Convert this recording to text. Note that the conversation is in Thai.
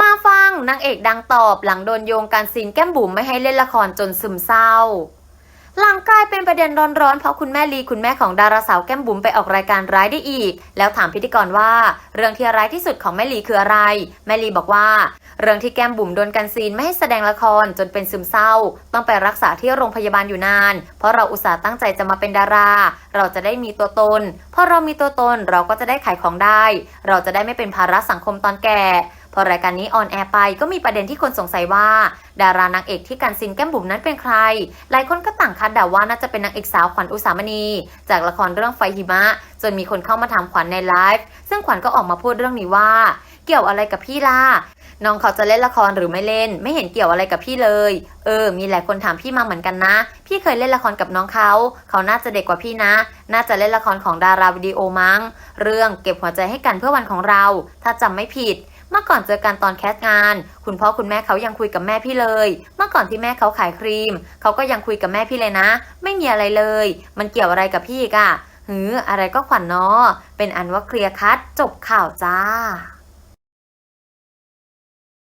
มาฟังนางเอกดังตอบหลังโดนโยงการซีนแก้มบุ๋มไม่ให้เล่นละครจนซึมเศร้า หลังกลายเป็นประเด็นร้อนๆเพราะคุณแม่ลีคุณแม่ของดาราสาวแก้มบุ๋มไปออกรายการร้ายได้อีก แล้วถามพิธีกรว่า เรื่องที่ร้ายที่สุดของแม่ลีคืออะไร แม่ลีบอกว่า เรื่องที่แก้มบุ๋มโดนกันซีนไม่ให้แสดงละครจนเป็นซึมเศร้า ต้องไปรักษาที่โรงพยาบาลอยู่นาน เพราะเราอุตส่าห์ตั้งใจจะมาเป็นดารา เราจะได้มีตัวตนพอเรามีตัวตนเราก็จะได้ขายของได้ เราจะได้ไม่เป็นภาระสังคมตอนแก่ พอรายการนี้ออนแอร์ไปก็มีประเด็นที่คนสงสัยว่า ดารานางเอกที่กันซินแก้มบุ๋มนั้นเป็นใคร หลายคนก็ต่างคาดเดาว่าน่าจะเป็นนางเอกสาวขวัญอุสามณี จากละครเรื่องไฟหิมะ จนมีคนเข้ามาถามขวัญในไลฟ์ซึ่งขวัญก็ออกมาพูดเรื่องนี้ว่า เกี่ยวอะไรกับพี่ล่ะน้องเขาจะเล่นละครหรือไม่เล่น ไม่เห็นเกี่ยวอะไรกับพี่เลย เออ มีหลายคนถามพี่มาเหมือนกันนะ พี่เคยเล่นละครกับน้องเขา เขาน่าจะเด็กกว่าพี่นะ น่าจะเล่นละครของดาราวิดีโอมั้ง เรื่องเก็บหัวใจให้กันเพื่อวันของเรา ถ้าจำไม่ผิด เมื่อก่อนเจอกันตอนแคสงาน คุณพ่อคุณแม่เขายังคุยกับแม่พี่เลย เมื่อก่อนที่แม่เขาขายครีม เขาก็ยังคุยกับแม่พี่เลยนะ ไม่มีอะไรเลย มันเกี่ยวอะไรกับพี่อีกอะหืออะไรก็ขวัญเนาะเป็นอันว่าเคลียร์คัดจบข่าวจ้า